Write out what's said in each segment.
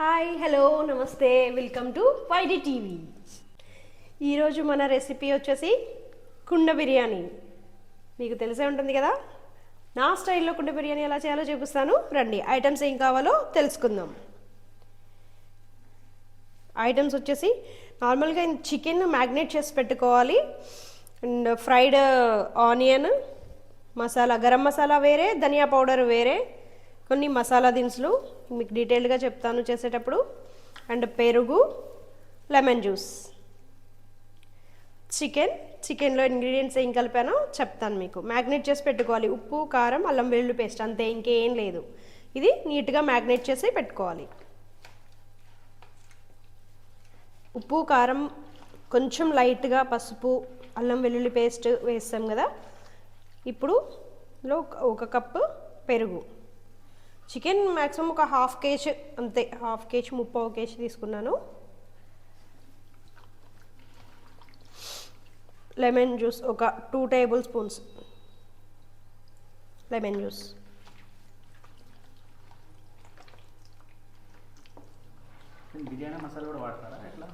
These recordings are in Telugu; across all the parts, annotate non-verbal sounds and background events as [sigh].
హాయ్ హలో నమస్తే వెల్కమ్ టు వైడి టీవీ ఈరోజు మన రెసిపీ వచ్చేసి కుండ బిర్యానీ. మీకు తెలిసే ఉంటుంది కదా? నా స్టైల్లో కుండ బిర్యానీ ఎలా చేయాలో చూపిస్తాను. రండి ఐటమ్స్ ఏం కావాలో తెలుసుకుందాం. ఐటమ్స్ వచ్చేసి నార్మల్గా చికెన్ మ్యాగ్నేట్ చేసి పెట్టుకోవాలి. And fried onion masala garam masala వేరే ధనియా పౌడర్ వేరే. కొన్ని మసాలా దినుసులు మీకు డీటెయిల్గా చెప్తాను చేసేటప్పుడు. అండ్ పెరుగు లెమన్ జ్యూస్. చికెన్ చికెన్లో ఇంగ్రీడియంట్స్ ఏం కలిపానో చెప్తాను మీకు. మ్యాగ్నేట్ చేసి పెట్టుకోవాలి. ఉప్పు కారం అల్లం వెల్లుల్లి పేస్ట్ అంతే ఇంకేం లేదు. ఇది నీట్గా మ్యాగ్నేట్ చేసి పెట్టుకోవాలి. ఉప్పు కారం కొంచెం లైట్గా పసుపు అల్లం వెల్లుల్లి పేస్ట్ వేస్తాం కదా. ఇప్పుడు లో ఒక కప్పు పెరుగు. చికెన్ మ్యాక్సిమం ఒక హాఫ్ కేజీ అంతే హాఫ్ కేజీ ముప్పావు కేజీ తీసుకున్నాను. లెమన్ జ్యూస్ ఒక two table spoons. Lemon juice. Masala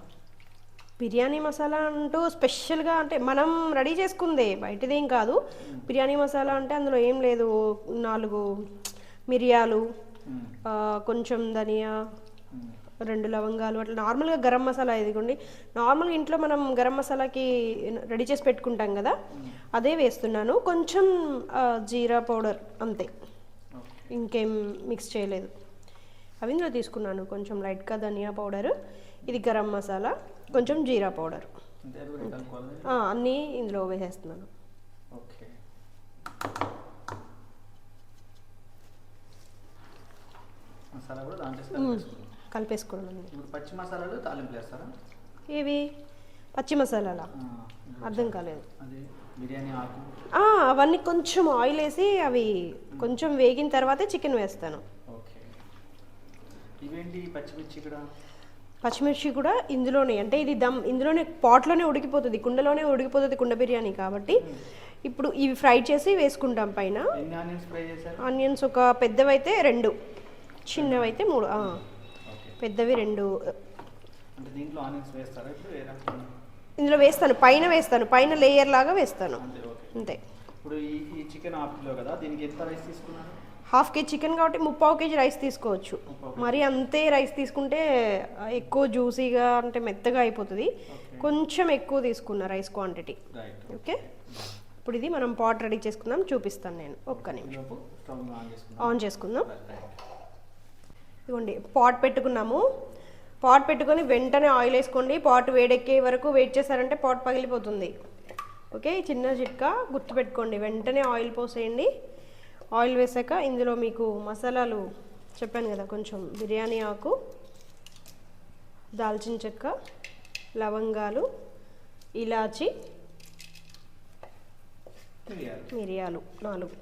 biryani masala అంటూ స్పెషల్గా అంటే మనం రెడీ చేసుకుందే బయటదేం కాదు. బిర్యానీ మసాలా అంటే అందులో ఏం లేదు నాలుగు మిరియాలు కొంచెం ధనియా. రెండు లవంగాలు అట్లా నార్మల్గా గరం మసాలా ఇదిగోండి. నార్మల్గా ఇంట్లో మనం గరం మసాలాకి రెడీ చేసి పెట్టుకుంటాం కదా అదే వేస్తున్నాను. కొంచెం జీరా పౌడర్ అంతే. ఇంకేం మిక్స్ చేయలేదు. అవి ఇందులో తీసుకున్నాను. కొంచెం లైట్గా ధనియా పౌడర్ ఇది గరం మసాలా కొంచెం జీరా పౌడర్. అన్నీ ఇందులో వేసేస్తున్నాను ఓకే మసాలా కూడా దాంట్లో కలిపేసుకోవడం ఇప్పుడు పచ్చి మసాలాలు వేస్తారా? ఏవి? పచ్చి మసాలాలా? అర్థం కాలేదు. బిర్యానీ ఆకు. అవన్నీ కొంచెం ఆయిల్ వేసి అవి కొంచెం వేగిన తర్వాతే చికెన్ వేస్తాను. ఇవేంటి పచ్చిమిర్చి ఇక్కడ పచ్చిమిర్చి కూడా ఇందులోనే అంటే ఇది దమ్ ఇందులోనే పాట్లోనే ఉడికిపోతుంది కుండలోనే ఉడికిపోతుంది కుండ బిర్యానీ కాబట్టి ఇప్పుడు ఇవి ఫ్రై చేసి వేసుకుంటాం పైన. ఆనియన్స్ ఒక పెద్దవైతే రెండు. చిన్నవైతే మూడు ఆ, ఓకే. పెద్దవి రెండు. ఇందులో వేస్తాను పైన వేస్తాను పైన లేయర్ లాగా వేస్తాను. అంతే ఇప్పుడు ఈ చికెన్ హాఫ్ కిలో కదా దీనికి ఎంత రైస్ తీసుకున్నారు? హాఫ్ కేజీ చికెన్ కాబట్టి ముప్పావు కేజీ రైస్ తీసుకోవచ్చు. మరి అంతే రైస్ తీసుకుంటే ఎక్కువ జ్యూసీగా అంటే మెత్తగా అయిపోతుంది. కొంచెం ఎక్కువ తీసుకున్న రైస్ క్వాంటిటీ. ఓకే? ఇప్పుడు ఇది మనం పాట్ రెడీ చేసుకుందాం చూపిస్తాను నేను ఒక్క నిమిషం. ఆన్ చేసుకుందాం. ఇదిగోండి పాట్ పెట్టుకున్నాము. పాట్ పెట్టుకొని వెంటనే ఆయిల్ వేసుకోండి. పాట్ వేడెక్కే వరకు వెయిట్ చేశారంటే పాట్ పగిలిపోతుంది. ఓకే చిన్న చిట్కా గుర్తుపెట్టుకోండి. వెంటనే ఆయిల్ పోసేయండి. ఆయిల్ వేసాక ఇందులో మీకు మసాలాలు చెప్పాను కదా కొంచెం బిర్యానీ ఆకు దాల్చిన చెక్క లవంగాలు ఇలాచి మిరియాలు. నాలుగు.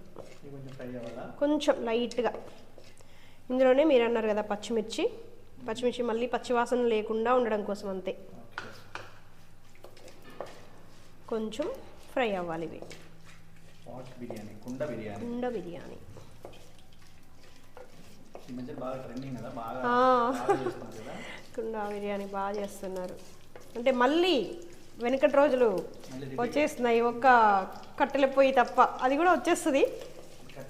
కొంచెం లైట్గా ఇందులోనే మీరు అన్నారు కదా పచ్చిమిర్చి. పచ్చిమిర్చి మళ్ళీ పచ్చివాసన లేకుండా ఉండడం కోసం అంతే. కొంచెం ఫ్రై అవ్వాలి ఇవి. బిర్యానీ కుండ బిర్యానీ. కుండ బిర్యానీ. కుండ బిర్యానీ బాగా చేస్తున్నారు. అంటే మళ్ళీ వెనకటి రోజులు. వచ్చేస్తున్నాయి ఒక్క కట్టెల పొయ్యి తప్ప. అది కూడా వచ్చేస్తుంది కట్టెల పొయ్యి కూడా ఇప్పుడు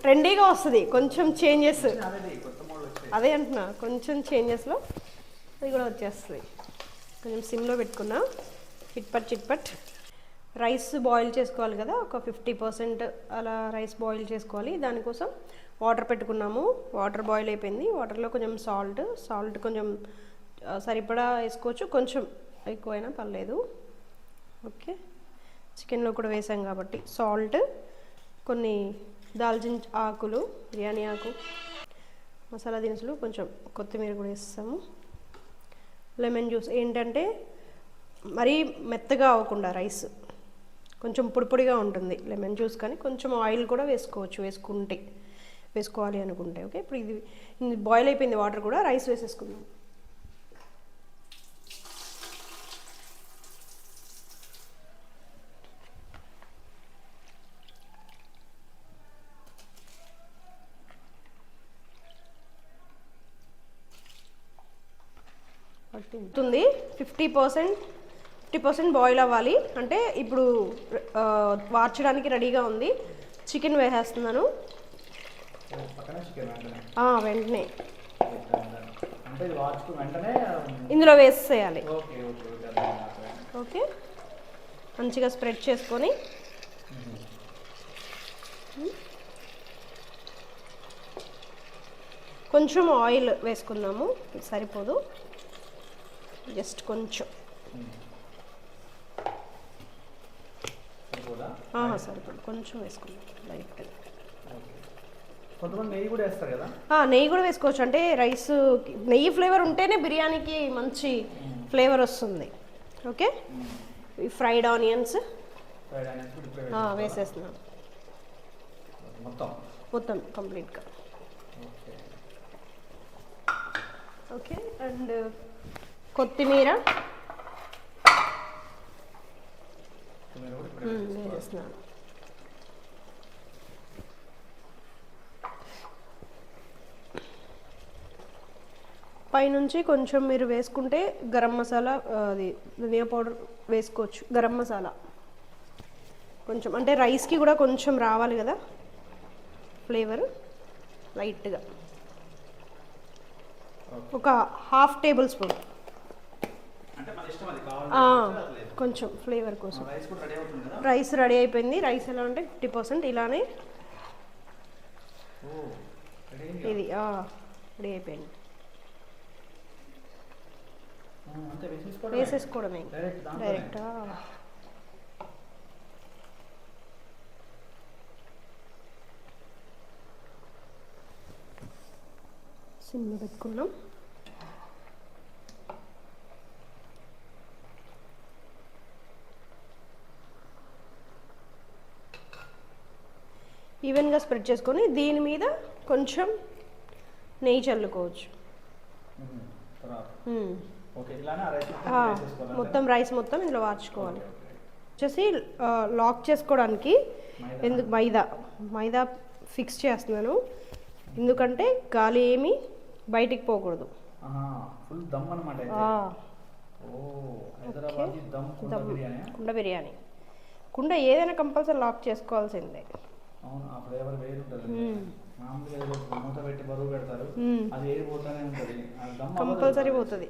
ట్రెండీగా వస్తుంది. కొంచెం చేంజెస్. అదే అంటున్నా. కొంచెం చేంజెస్లో అది కూడా వచ్చేస్తుంది. కొంచెం సిమ్లో పెట్టుకున్నా. చిట్పట్ చిట్పట్. రైస్ బాయిల్ చేసుకోవాలి కదా. ఒక ఫిఫ్టీ పర్సెంట్ అలా రైస్ బాయిల్ చేసుకోవాలి. దానికోసం వాటర్ పెట్టుకున్నాము. వాటర్ బాయిల్ అయిపోయింది. వాటర్లో కొంచెం సాల్ట్ సాల్ట్ కొంచెం సరిపడా వేసుకోవచ్చు. కొంచెం ఎక్కువైనా పర్లేదు. ఓకే. చికెన్లో కూడా వేసాం కాబట్టి సాల్ట్ కొన్ని దాల్చిన ఆకులు బిర్యానీ ఆకు మసాలా దినుసులు కొంచెం కొత్తిమీర కూడా వేస్తాము. లెమన్ జ్యూస్ ఏంటంటే మరీ మెత్తగా అవ్వకుండా రైస్ కొంచెం పొడిపొడిగా ఉంటుంది లెమన్ జ్యూస్ కానీ కొంచెం ఆయిల్ కూడా వేసుకోవచ్చు వేసుకుంటే వేసుకోవాలి అనుకుంటే ఓకే? ఇప్పుడు ఇది ఇది బాయిల్ అయిపోయింది వాటర్ కూడా రైస్ వేసేసుకుందాం. పట్టింది fifty percent fifty percent boil అవ్వాలి. అంటే ఇప్పుడు వార్చడానికి రెడీగా ఉంది. చికెన్ వేసేస్తున్నాను. వెంటనే. ఇందులో వేసేయాలి. ఓకే మంచిగా స్ప్రెడ్ చేసుకొని. కొంచెం ఆయిల్ వేసుకుందాము. సరిపోదు. జస్ట్ కొంచెం. సరిపోదు? కొంచెం వేసుకుందాం లైట్. కొంతమంది నెయ్యి కూడా వేస్తారు కదా? నెయ్యి కూడా వేసుకోవచ్చు. అంటే రైస్ నెయ్యి ఫ్లేవర్ ఉంటేనే బిర్యానీకి మంచి ఫ్లేవర్ వస్తుంది. ఓకే? ఈ ఫ్రైడ్ ఆనియన్స్? వేసేస్తున్నాం. మొత్తం? మొత్తం కంప్లీట్గా. ఓకే? అండ్ కొత్తిమీర. వేసేస్తున్నాను పైనుంచి కొంచెం మీరు వేసుకుంటే గరం మసాలా అది ధనియా పౌడర్ వేసుకోవచ్చు. గరం మసాలా. కొంచెం అంటే రైస్కి కూడా కొంచెం రావాలి కదా ఫ్లేవర్ లైట్గా. ఒక హాఫ్ టేబుల్ స్పూన్ అంటే మన ఇష్టం అది కావాలి ఆ, అది లేదు. కొంచెం ఫ్లేవర్ కోసం. రైస్ రెడీ అయిపోయింది. రైస్ ఎలా అంటే ఫిఫ్టీ పర్సెంట్ ఇలానే. ఇది రెడీ అయిపోయింది. వేసేసుకోవడమే. డైరెక్ట్ సిమ్లో పెట్టుకున్నాం. ఈవెన్గా స్ప్రెడ్ చేసుకొని దీని మీద కొంచెం నెయ్యి చల్లుకోవచ్చు. మొత్తం రైస్ మొత్తం ఇందులో వార్చుకోవాలి. వచ్చేసి లాక్ చేసుకోవడానికి. ఎందుకు మైదా? మైదా ఫిక్స్ చేస్తున్నాను. ఎందుకంటే గాలి ఏమి బయటికి పోకూడదు. ఫుల్ దమ్ అనమాట కుండ బిర్యానీ. కుండ ఏదైనా కంపల్సరీ లాక్ చేసుకోవాల్సిందే. అవును ఆ ఫ్లేవర్ వేరు ఉంటుంది. మ్మ్. మామూలుగా ఏదో మూత పెట్టి బరువు పెడతారు. అది ఏది పోతానే ఉంటుంది. కంపల్సరీ పోతుంది.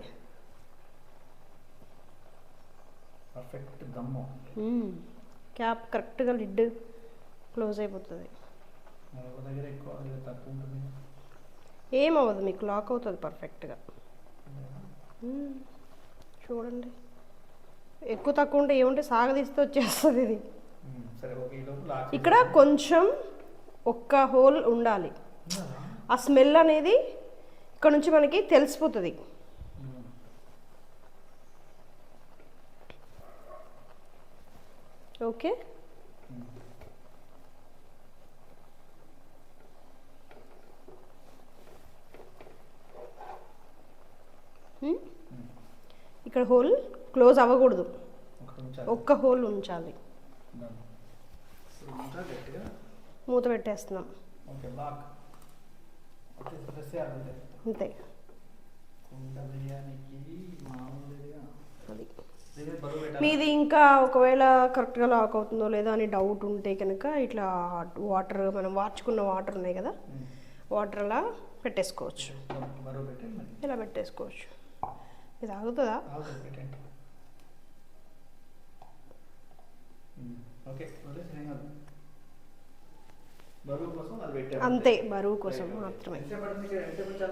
పర్ఫెక్ట్ దమ్ము మ్మ్. క్యాప్ కరెక్ట్గా లిడ్ క్లోజ్ అయిపోతుంది. మరొక దగ్గర ఎక్కువ తక్కువ ఉంటుంది. ఏమవ్వదు మీకు లాక్ అవుతుంది పర్ఫెక్ట్గా. చూడండి. ఎక్కువ తక్కువ ఉంటే ఏముంటే సాగదీస్తే వచ్చేస్తుంది ఇది. ఇక్కడ కొంచెం ఒక్క హోల్ ఉండాలి? ఆ. స్మెల్ అనేది ఇక్కడ నుంచి మనకి తెలిసిపోతుంది. ఓకే. ఇక్కడ హోల్ క్లోజ్ అవ్వకూడదు. ఒక్క హోల్ ఉంచాలి done. ఇప్పుడు ఇంకా గట్టిగా మూత పెట్టేస్తున్నాం. అంతే. అది. మీద ఇంకా ఒకవేళ కరెక్ట్గా లాక్ అవుతుందో లేదో అని డౌట్ ఉంటే కనుక ఇట్లా వాటర్ మనం వార్చుకున్న వాటర్ ఉన్నాయి కదా. వాటర్ అలా పెట్టేసుకోవచ్చు. ఇలా పెట్టేసుకోవచ్చు. ఇది ఆగుతుందా. ఓకే వదిలేసి ఏం కాదు బరువు కోసం అది పెట్టారు అంతే బరువు కోసం మాత్రమే?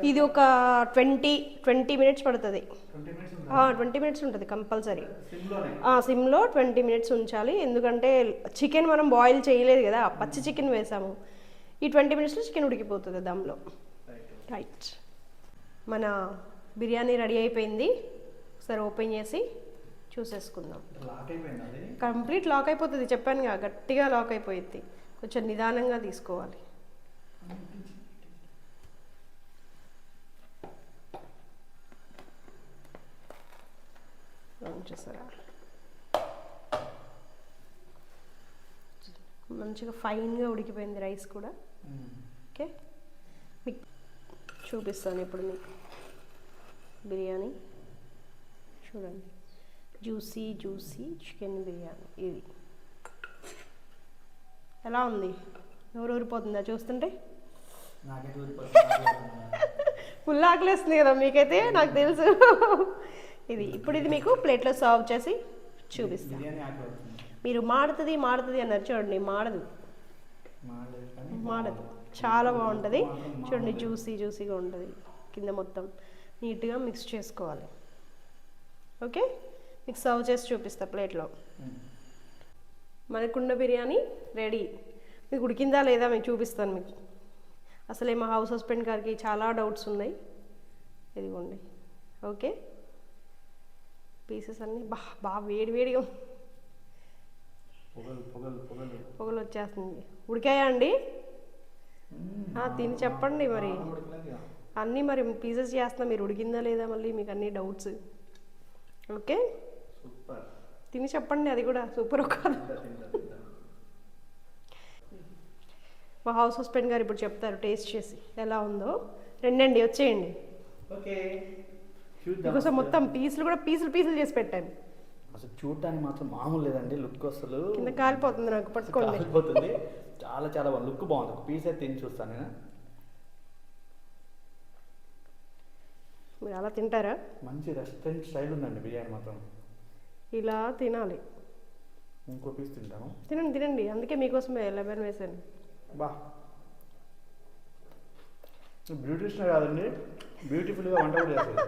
ఇది ఒక ట్వంటీ ట్వంటీ మినిట్స్ పడుతుంది. 20 minutes ఉందా? ట్వంటీ మినిట్స్ ఉంటుంది కంపల్సరీ. సిమ్లో ట్వంటీ మినిట్స్ ఉంచాలి. ఎందుకంటే చికెన్ మనం బాయిల్ చేయలేదు కదా పచ్చి చికెన్ వేసాము. ఈ ట్వంటీ మినిట్స్లో చికెన్ ఉడికిపోతుంది దమ్లో. రైట్ మన బిర్యానీ రెడీ అయిపోయింది. ఒకసారి ఓపెన్ చేసి చూసేసుకుందాం. కంప్లీట్ లాక్ అయిపోతుంది. చెప్పాను గట్టిగా లాక్ అయిపోయింది కొంచెం నిదానంగా తీసుకోవాలి. చూసారా? మంచిగా ఫైన్గా ఉడికిపోయింది రైస్ కూడా. ఓకే? మీకు చూపిస్తాను ఇప్పుడు మీకు. బిర్యానీ. చూడండి. Juicy juicy chicken biryani. ఇది ఎలా ఉంది? ఎవరు ఊరిపోతుందా చూస్తుంటే? [laughs] ఫుల్ ఆకలేస్తుంది కదా మీకైతే? నాకు తెలుసు. ఇది ఇప్పుడు ఇది మీకు ప్లేట్లో సర్వ్ చేసి చూపిస్తాను మీరు మాడుతుంది మాడుతుంది అన్నారు చూడండి మాడదు. మాడదు. చాలా బాగుంటుంది. చూడండి జ్యూసీ జ్యూసీగా ఉంటుంది కింద మొత్తం. నీట్గా మిక్స్ చేసుకోవాలి. ఓకే? మీకు సర్వ్ చేసి చూపిస్తా ప్లేట్లో. మనకుండ బిర్యానీ రెడీ. మీకు ఉడికిందా లేదా మీకు చూపిస్తాను మీకు. అసలే మా హౌస్ హస్బెండ్ గారికి చాలా డౌట్స్ ఉన్నాయి. ఇదిగోండి. ఓకే. పీసెస్ అన్నీ బా బాగా వేడి వేడిగా పొగలు వచ్చేస్తుంది. ఉడికాయా అండి? తిని చెప్పండి మరి. అన్నీ మరి పీసెస్ చేస్తున్నా. మీరు ఉడికిందా లేదా మళ్ళీ మీకు అన్ని డౌట్స్. ఓకే. తిని చెప్పండి అది కూడా సూపర్ కాదు తింటా మా హౌస్ హస్బెండ్ గారు ఇప్పుడు చెప్తారు టేస్ట్ చేసి ఎలా ఉందో. రెండండి వచ్చేయండి. ఓకే. చూద్దాం మీకోసం మొత్తం పీసులు కూడా పీసులు పీసులు చేసి పెట్టాను. అసలు చూడటానికి మాత్రం మామూలు లేదండి లుక్ అసలు. కింద కాలిపోతుంది నాకు పట్టుకోండి. కాలిపోతుంది. చాలా చాలా బాగుంది. లుక్ బాగుంది. ఒక పీస్ అయితే తిని చూస్తాను నేను. మీరు అలా తింటారా? మంచి రెస్టారెంట్ స్టైల్ ఉందండి బిర్యానీ మాత్రం. ఇలా తినాలి. ఇంకో పీస్ తింటాను. తినండి తినండి. అందుకే మీకోసమే లెమన్ వేసాను. బా. బ్యూటిషియన్ కాదండి. బ్యూటిఫుల్గా వంట కూడా చేస్తుంది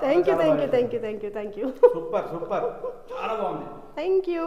thank you thank you thank you thank you thank you super super. చాలా బాగుంది. Thank you